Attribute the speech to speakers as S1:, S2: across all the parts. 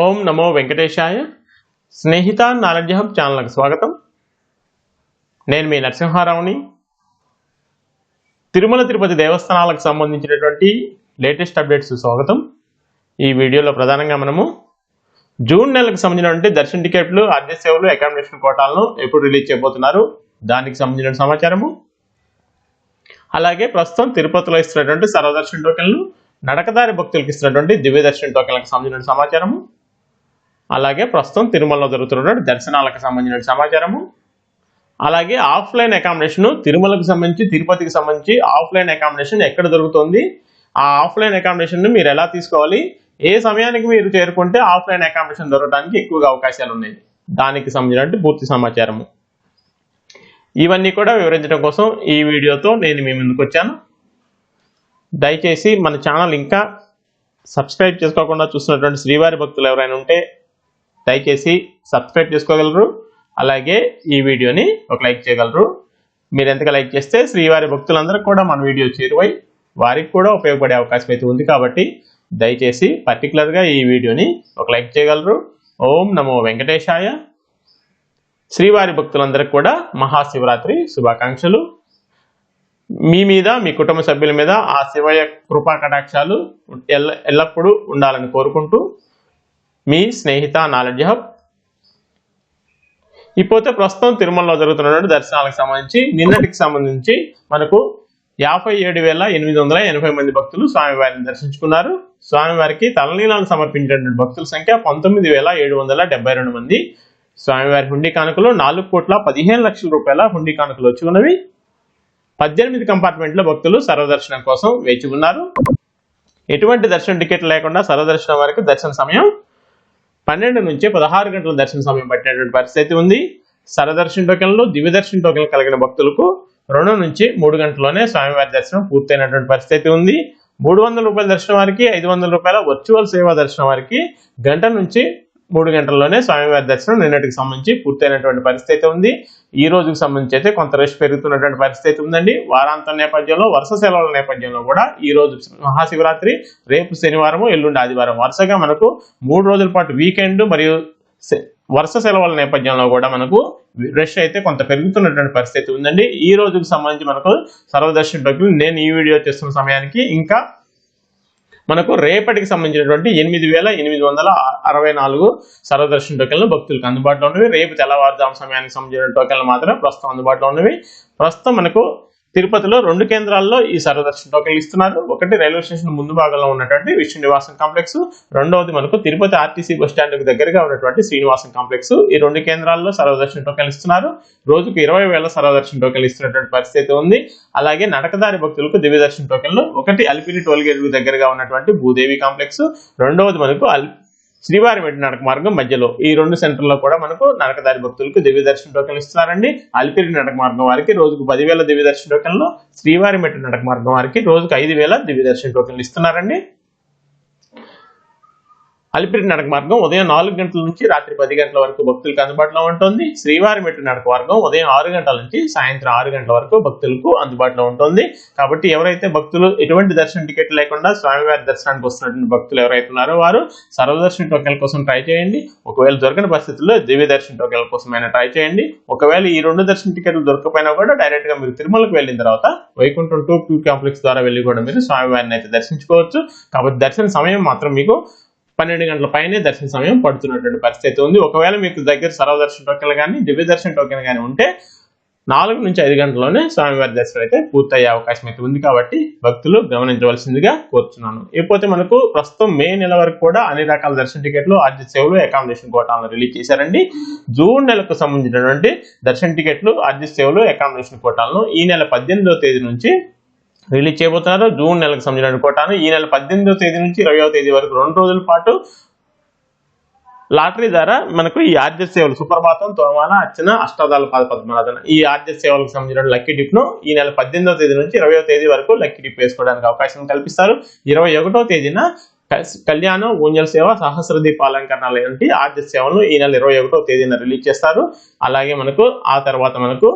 S1: ఓం నమో వెంకటేశాయ. Snehitha knowledge hub ఛానల్కి స్వాగతం. నేను మీ నరసింహారావుని. తిరుమల తిరుపతి దేవస్థానాలకు సంబంధించినటువంటి లేటెస్ట్ అప్డేట్స్ స్వాగతం. ఈ వీడియోలో ప్రధానంగా మనము జూన్ నెలకు సంబంధించినటువంటి దర్శన టికెట్లు అద్దె సేవలు అకామిడేషన్ కోటాలను ఎప్పుడు రిలీజ్ చేయబోతున్నారు దానికి సంబంధించిన సమాచారము. అలాగే ప్రస్తుతం తిరుపతిలో ఇస్తున్నటువంటి సర్వదర్శన టోకెన్లు నడకదారి భక్తులకు ఇస్తున్నటువంటి దివ్య దర్శన టోకెన్లకు సంబంధించిన సమాచారము. అలాగే ప్రస్తుతం తిరుమలలో జరుగుతున్నటువంటి దర్శనాలకు సంబంధించిన సమాచారము. అలాగే ఆఫ్లైన్ అకామిడేషన్ తిరుమలకు సంబంధించి తిరుపతికి సంబంధించి ఆఫ్లైన్ అకామిడేషన్ ఎక్కడ దొరుకుతుంది? ఆ ఆఫ్లైన్ అకామిడేషన్ను మీరు ఎలా తీసుకోవాలి? ఏ సమయానికి మీరు చేరుకుంటే ఆఫ్లైన్ అకామిడేషన్ దొరకడానికి ఎక్కువగా అవకాశాలు ఉన్నాయి? దానికి సంబంధించిన పూర్తి సమాచారము. ఇవన్నీ కూడా వివరించడం కోసం ఈ వీడియోతో నేను మీ ముందుకు వచ్చాను. దయచేసి మన ఛానల్ ఇంకా సబ్స్క్రైబ్ చేసుకోకుండా చూస్తున్నటువంటి శ్రీవారి భక్తులు ఎవరైనా ఉంటే దయచేసి సబ్స్క్రైబ్ చేసుకోగలరు. అలాగే ఈ వీడియోని ఒక లైక్ చేయగలరు. మీరు ఎంతగా లైక్ చేస్తే శ్రీవారి భక్తులందరూ కూడా మన వీడియో చేరువై వారికి కూడా ఉపయోగపడే అవకాశం అయితే ఉంది కాబట్టి దయచేసి పర్టికులర్గా ఈ వీడియోని ఒక లైక్ చేయగలరు. ఓం నమో వెంకటేశాయ. శ్రీవారి భక్తులందరికీ కూడా మహాశివరాత్రి శుభాకాంక్షలు. మీ మీద మీ కుటుంబ సభ్యుల మీద ఆ శివయ కృపా కటాక్షాలు ఎల్ల ఎల్లప్పుడూ ఉండాలని కోరుకుంటూ మీ స్నేహిత నాలెడ్జ్ హబ్. ఇకపోతే ప్రస్తుతం తిరుమలలో జరుగుతున్నటువంటి దర్శనాలకు సంబంధించి నిన్నటికి సంబంధించి మనకు యాభై ఏడు వేల ఎనిమిది వందల ఎనభై మంది భక్తులు స్వామివారిని దర్శించుకున్నారు. స్వామివారికి తలనీలను సమర్పించినటువంటి భక్తుల సంఖ్య పంతొమ్మిది వేల ఏడు వందల డెబ్బై రెండు మంది. స్వామివారి హుండీ కానుకలు నాలుగు కోట్ల పదిహేను లక్షల రూపాయల హుండీ కానుకలు వచ్చి ఉన్నవి. పద్దెనిమిది కంపార్ట్మెంట్ల భక్తులు సర్వదర్శనం కోసం వేచి ఉన్నారు. ఎటువంటి దర్శన టికెట్ లేకుండా సర్వదర్శనం వరకు దర్శన సమయం పన్నెండు నుంచి పదహారు గంటల దర్శన సమయం పట్టేటువంటి పరిస్థితి ఉంది. సరదర్శన టోకెన్లు దివ్య దర్శన టోకెన్లు కలిగిన భక్తులకు రెండు నుంచి మూడు గంటల్లోనే స్వామివారి దర్శనం పూర్తయినటువంటి పరిస్థితి ఉంది. మూడు వందల రూపాయల దర్శనం వారికి ఐదు వందల రూపాయల వర్చువల్ సేవా దర్శనం వారికి గంట నుంచి మూడు గంటల్లోనే స్వామివారి దర్శనం నిన్నటికి సంబంధించి పూర్తయినటువంటి పరిస్థితి ఉంది. ఈ రోజుకి సంబంధించి అయితే కొంత రష్ పెరుగుతున్నటువంటి పరిస్థితి ఉందండి. వారాంతం నేపథ్యంలో వరుస సెలవుల నేపథ్యంలో కూడా ఈ రోజు మహాశివరాత్రి రేపు శనివారం ఎల్లుండి ఆదివారం. వరుసగా మనకు మూడు రోజుల పాటు వీకెండ్ మరియు వరుస సెలవుల నేపథ్యంలో కూడా మనకు రష్ అయితే కొంత పెరుగుతున్నటువంటి పరిస్థితి ఉందండి. ఈ రోజుకి సంబంధించి మనకు సర్వదర్శన టోకెన్లు నేను ఈ వీడియో చేస్తున్న సమయానికి ఇంకా మనకు రేపటికి సంబంధించినటువంటి ఎనిమిది వేల ఎనిమిది వందల అరవై నాలుగు సర్వదర్శన టోకెన్లు భక్తులకు అందుబాటులో ఉన్నవి. రేపు తెల్లవారుజాము సమయానికి సంబంధించిన టోకెన్లు మాత్రం ప్రస్తుతం అందుబాటులో ఉన్నవి. ప్రస్తుతం మనకు తిరుపతిలో రెండు కేంద్రాల్లో ఈ సర్వదర్శన టోకెన్లు ఇస్తున్నారు. ఒకటి రైల్వే స్టేషన్ ముందు భాగంలో ఉన్నటువంటి విష్ణు నివాసం కాంప్లెక్స్. రెండవది మనకు తిరుపతి ఆర్టీసీ బస్ స్టాండ్కు దగ్గరగా ఉన్నటువంటి శ్రీనివాసం కాంప్లెక్స్. ఈ రెండు కేంద్రాల్లో సర్వదర్శన టోకెన్లు ఇస్తున్నారు. రోజుకు ఇరవై వేల సర్వదర్శన టోకెన్లు ఇస్తున్నటువంటి పరిస్థితి ఉంది. అలాగే నడకదారి భక్తులకు దివ్యదర్శన టోకెన్లు. ఒకటి అలిపిరి టోల్గేట్ దగ్గరగా ఉన్నటువంటి భూదేవి కాంప్లెక్స్. రెండవది మనకు అల్ శ్రీవారి మెట్టి నడక మార్గం మధ్యలో. ఈ రెండు సెంటర్లో కూడా మనకు నడకదారి భక్తులకు దివ్య దర్శన టోకెన్లు ఇస్తున్నారండి. అలిపిరి నడక మార్గం వారికి రోజుకు పదివేల దివ్య దర్శన టోకెన్లు శ్రీవారి మెట్టి నడక మార్గం వారికి రోజుకు ఐదు వేల దివ్య దర్శన టోకెన్లు ఇస్తున్నారండి. అలిపిరి నడక మార్గం ఉదయం నాలుగు గంటల నుంచి రాత్రి పది గంటల వరకు భక్తులకు అందుబాటులో ఉంటుంది. శ్రీవారి మెట్టు నడక మార్గం ఉదయం ఆరు గంటల నుంచి సాయంత్రం ఆరు గంటల వరకు భక్తులకు అందుబాటులో ఉంటుంది. కాబట్టి ఎవరైతే భక్తులు ఎటువంటి దర్శన టికెట్ లేకుండా స్వామివారి దర్శనానికి వస్తున్నటువంటి భక్తులు ఎవరైతే ఉన్నారో వారు సర్వదర్శన టోకెల కోసం ట్రై చేయండి. ఒకవేళ దొరకని పరిస్థితుల్లో దివ్య దర్శన టోకెల కోసమైనా ట్రై చేయండి. ఒకవేళ ఈ రెండు దర్శన టికెట్లు దొరకపోయినా కూడా డైరెక్ట్గా మీరు తిరుమలకు వెళ్ళిన తర్వాత వైకుంఠం టూ క్యూ కాంప్లెక్స్ ద్వారా వెళ్ళి కూడా మీరు స్వామివారిని అయితే దర్శించుకోవచ్చు. కాబట్టి దర్శన సమయం మాత్రం మీకు పన్నెండు గంటల పైనే దర్శన సమయం పడుతున్నటువంటి పరిస్థితి ఉంది. ఒకవేళ మీకు దగ్గర సర్వదర్శన టోకెన్లు కానీ దివ్య దర్శన టోకెన్ కానీ ఉంటే నాలుగు నుంచి ఐదు గంటల్లోనే స్వామివారి దర్శనం అయితే పూర్తయ్యే అవకాశం అయితే ఉంది కాబట్టి భక్తులు గమనించవలసిందిగా కోరుతున్నాను ఇకపోతే మనకు ప్రస్తుతం మే నెల వరకు కూడా అన్ని రకాల దర్శన టికెట్లు ఆర్జీ సేవలు అకామిడేషన్ కోటాలను రిలీజ్ చేశారండి. జూన్ నెలకు సంబంధించినటువంటి దర్శన టికెట్లు ఆర్జీ సేవలు అకామిడేషన్ కోటాలను ఈ నెల పద్దెనిమిదో తేదీ నుంచి రిలీజ్ చేయబోతున్నారు. జూన్ నెలకు సంబంధించిన కోటాను ఈ నెల పద్దెనిమిదవ తేదీ నుంచి ఇరవయవ తేదీ వరకు రెండు రోజుల పాటు లాటరీ ద్వారా మనకు ఈ ఆర్జ సేవలు సుప్రభాతం తోమాల అర్చన అష్టాదాల పాద పద్మనాథన ఈ ఆర్జ సేవలకు సంబంధించిన లక్కీ డిప్ను ఈ నెల పద్దెనిమిదవ తేదీ నుంచి ఇరవయో తేదీ వరకు లక్కీ డిప్ వేసుకోవడానికి అవకాశం కల్పిస్తారు. ఇరవై ఒకటో తేదీన కళ్యాణం ఊంజల్ సేవ సహస్ర దీపాలంకరణాలు ఏంటి ఆర్జ సేవలను ఈ నెల ఇరవై ఒకటో తేదీన రిలీజ్ చేస్తారు. అలాగే మనకు ఆ తర్వాత మనకు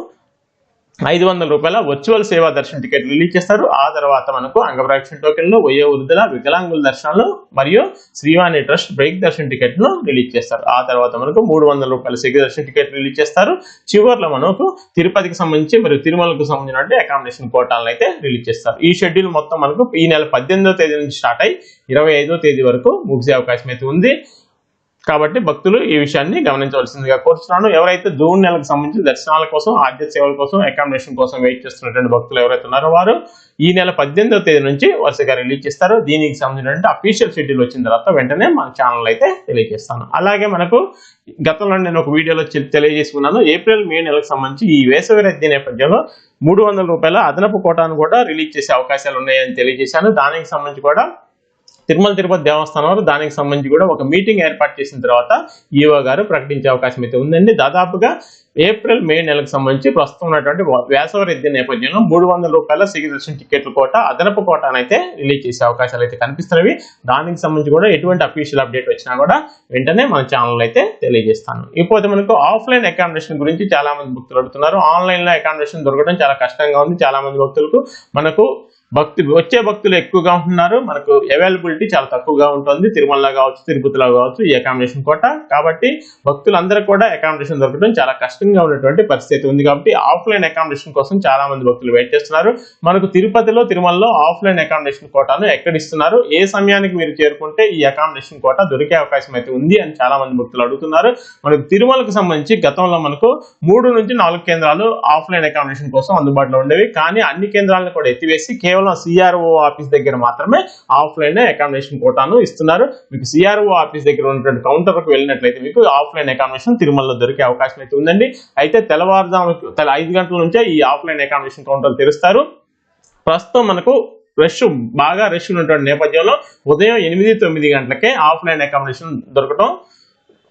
S1: ఐదు వందల రూపాయల వర్చువల్ సేవా దర్శన టికెట్ రిలీజ్ చేస్తారు. ఆ తర్వాత మనకు అంగప్రదక్షిణ టోకెన్లు వయో వృద్ధుల వికలాంగుల దర్శనాలు మరియు శ్రీవాణి ట్రస్ట్ బ్రేక్ దర్శన టికెట్ను రిలీజ్ చేస్తారు. ఆ తర్వాత మనకు మూడు వందల రూపాయల సిగ్గు దర్శన టికెట్ రిలీజ్ చేస్తారు. చివరిలో మనకు తిరుపతికి సంబంధించి మరియు తిరుమలకు సంబంధించిన అకామిడేషన్ కోటాలను అయితే రిలీజ్ చేస్తారు. ఈ షెడ్యూల్ మొత్తం మనకు ఈ నెల పద్దెనిమిదో తేదీ నుంచి స్టార్ట్ అయ్యి ఇరవై ఐదో తేదీ వరకు ముగిసే అవకాశం అయితే ఉంది. కాబట్టి భక్తులు ఈ విషయాన్ని గమనించవలసిందిగా కోరుతున్నాను ఎవరైతే జూన్ నెలకు సంబంధించి దర్శనాల కోసం ఆద్య సేవల కోసం అకామిడేషన్ కోసం వెయిట్ చేస్తున్నటువంటి భక్తులు ఎవరైతే ఉన్నారో వారు ఈ నెల పద్దెనిమిదవ తేదీ నుంచి వరుసగా రిలీజ్ చేస్తారు. దీనికి సంబంధించినటువంటి అఫీషియల్ షెడ్యూల్ వచ్చిన తర్వాత వెంటనే మన ఛానల్ అయితే తెలియజేస్తాను. అలాగే మనకు గతంలో నేను ఒక వీడియోలో తెలియజేసుకున్నాను. ఏప్రిల్ మే నెలకు సంబంధించి ఈ వేసవి రద్దీ నేపథ్యంలో మూడు వందల రూపాయల అదనపు కోటాను కూడా రిలీజ్ చేసే అవకాశాలు ఉన్నాయని తెలియజేశాను. దానికి సంబంధించి కూడా తిరుమల తిరుపతి దేవస్థానం వారు దానికి సంబంధించి కూడా ఒక మీటింగ్ ఏర్పాటు చేసిన తర్వాత ఈఓ గారు ప్రకటించే అవకాశం అయితే ఉందండి. దాదాపుగా ఏప్రిల్ మే నెలకు సంబంధించి ప్రస్తుతం ఉన్నటువంటి వేసవి రద్దీ నేపథ్యంలో మూడు వందల రూపాయల సిగి టికెట్ల కోట అదనపు కోటానైతే రిలీజ్ చేసే అవకాశాలు అయితే కనిపిస్తున్నవి. దానికి సంబంధించి కూడా ఎటువంటి అఫీషియల్ అప్డేట్ వచ్చినా కూడా వెంటనే మన ఛానల్ అయితే తెలియజేస్తాను. ఇకపోతే మనకు ఆఫ్లైన్ అకామిడేషన్ గురించి చాలా మంది భక్తులు అడుగుతున్నారు. ఆన్లైన్లో అకామిడేషన్ దొరకడం చాలా కష్టంగా ఉంది. చాలా మంది భక్తులకు మనకు భక్తి వచ్చే భక్తులు ఎక్కువగా ఉంటున్నారు. మనకు అవైలబిలిటీ చాలా తక్కువగా ఉంటుంది. తిరుమలలో కావచ్చు తిరుపతిలో కావచ్చు ఈ అకామిడేషన్ కోట. కాబట్టి భక్తులందరూ కూడా అకామిడేషన్ దొరకడం చాలా కష్టంగా ఉన్నటువంటి పరిస్థితి ఉంది. కాబట్టి ఆఫ్లైన్ అకామిడేషన్ కోసం చాలా మంది భక్తులు వెయిట్ చేస్తున్నారు. మనకు తిరుపతిలో తిరుమలలో ఆఫ్లైన్ అకామిడేషన్ కోటాను ఎక్కడ ఇస్తున్నారు ఏ సమయానికి మీరు చేరుకుంటే ఈ అకామిడేషన్ కోట దొరికే అవకాశం అయితే ఉంది అని చాలా మంది భక్తులు అడుగుతున్నారు. మనకు తిరుమలకు సంబంధించి గతంలో మనకు మూడు నుంచి నాలుగు కేంద్రాలు ఆఫ్లైన్ అకామిడేషన్ కోసం అందుబాటులో ఉండేవి. కానీ అన్ని కేంద్రాలను కూడా ఎత్తివేసి కేవలం సిఆర్ఓ ఆఫీస్ దగ్గర మాత్రమే ఆఫ్లైన్ అకామిడేషన్ కోటాను ఇస్తున్నారు. మీకు సిఆర్ఓ ఆఫీస్ దగ్గర ఉన్నటువంటి కౌంటర్కు వెళ్ళినట్లయితే మీకు ఆఫ్లైన్ అకామిడేషన్ తిరుమలలో దొరికే అవకాశం అయితే ఉందండి. అయితే తెల్లవారుజాము ఐదు గంటల నుంచే ఈ ఆఫ్లైన్ అకామిడేషన్ కౌంటర్ తెరుస్తారు. ప్రస్తుతం మనకు రష్ బాగా రష్ ఉన్నటువంటి నేపథ్యంలో ఉదయం ఎనిమిది తొమ్మిది గంటలకే ఆఫ్లైన్ అకామిడేషన్ దొరకటం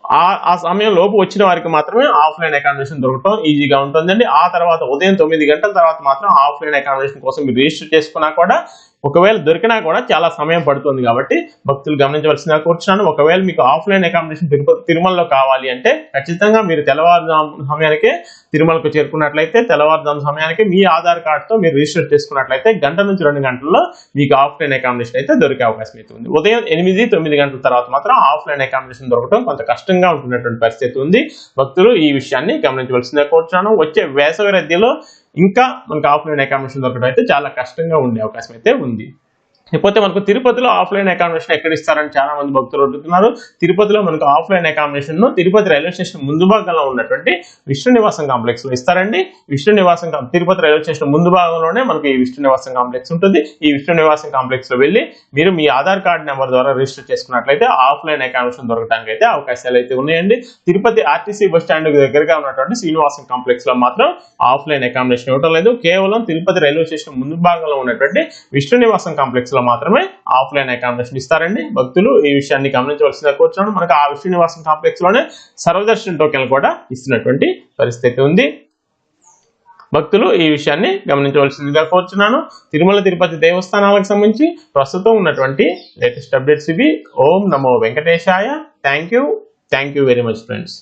S1: ఆ ఆ సమయం లోపు వచ్చిన వారికి మాత్రమే ఆఫ్లైన్ అకామిడేషన్ దొరకటం ఈజీగా ఉంటుందండి. ఆ తర్వాత ఉదయం తొమ్మిది గంటల తర్వాత మాత్రం ఆఫ్లైన్ అకామిడేషన్ కోసం మీరు రిజిస్టర్ చేసుకున్నా కూడా ఒకవేళ దొరికినా కూడా చాలా సమయం పడుతుంది కాబట్టి భక్తులు గమనించవలసిన కూర్చున్నాను. ఒకవేళ మీకు ఆఫ్లైన్ అకామిడేషన్ తిరుపతి తిరుమలలో కావాలి అంటే ఖచ్చితంగా మీరు తెల్లవారుజాము సమయానికే తిరుమలకు చేరుకున్నట్లయితే తెల్లవారుజాము సమయానికి మీ ఆధార్ కార్డుతో మీరు రిజిస్టర్ చేసుకున్నట్లయితే గంట నుంచి రెండు గంటల్లో మీకు ఆఫ్లైన్ అకామిడేషన్ అయితే దొరికే అవకాశం అయితే ఉంది. ఉదయం ఎనిమిది తొమ్మిది గంటల తర్వాత మాత్రం ఆఫ్లైన్ అకామిడేషన్ దొరకడం కొంత కష్టంగా ఉంటున్నటువంటి పరిస్థితి ఉంది. భక్తులు ఈ విషయాన్ని గమనించవలసిందే కోరుచున్నాను. వచ్చే వేసవి రద్దీలో ఇంకా మనకు ఆఫ్లైన్ అకామిడేషన్ దొరకడం అయితే చాలా కష్టంగా ఉండే అవకాశం అయితే ఉంది. లేకపోతే మనకు తిరుపతిలో ఆఫ్లైన్ అకామిడేషన్ ఎక్కడ ఇస్తారని చాలా మంది భక్తులు అడుగుతున్నారు. తిరుపతిలో మనకు ఆఫ్లైన్ అకామిడేషన్ను తిరుపతి రైల్వే స్టేషన్ ముందు భాగంలో ఉన్నటువంటి విష్ణు నివాసం కాంప్లెక్స్లో ఇస్తారండి. విష్ణు నివాసం తిరుపతి రైల్వే స్టేషన్ ముందు భాగంలోనే మనకి ఈ విష్ణు నివాసం కాంప్లెక్స్ ఉంటుంది. ఈ విష్ణు నివాసం కాంప్లెక్స్లో వెళ్ళి మీరు మీ ఆధార్ కార్డు నెంబర్ ద్వారా రిజిస్టర్ చేసుకున్నట్లయితే ఆఫ్లైన్ అకామిడేషన్ దొరకడానికి అయితే అవకాశాలు అయితే ఉన్నాయండి. తిరుపతి ఆర్టీసీ బస్ స్టాండ్ దగ్గరగా ఉన్నటువంటి శ్రీనివాసం కాంప్లెక్స్లో మాత్రం ఆఫ్లైన్ అకామిడేషన్ ఇవ్వడం లేదు. కేవలం తిరుపతి రైల్వే స్టేషన్ ముందు భాగంలో ఉన్నటువంటి విష్ణు నివాసం కాంప్లెక్స్లో మాత్రమే ఆఫ్లైన్ అకామిడేషన్ ఇస్తారండి. భక్తులు ఈ విషయాన్ని గమనించవలసిన కూర్చున్నాడు మనకు ఆ విశ్వనివాసం కాంప్లెక్స్లోనే సర్వదర్శన్ టోకెన్లు కూడా ఇస్తున్నటువంటి పరిస్థితి ఉంది. భక్తులు ఈ విషయాన్ని గమనించవలసిందిగా కోరుచున్నాను. తిరుమల తిరుపతి దేవస్థానాలకు సంబంధించి ప్రస్తుతం ఉన్నటువంటి లేటెస్ట్ అప్డేట్స్ ఇవి. ఓం నమో వెంకటేశాయ. Thank you thank you very much friends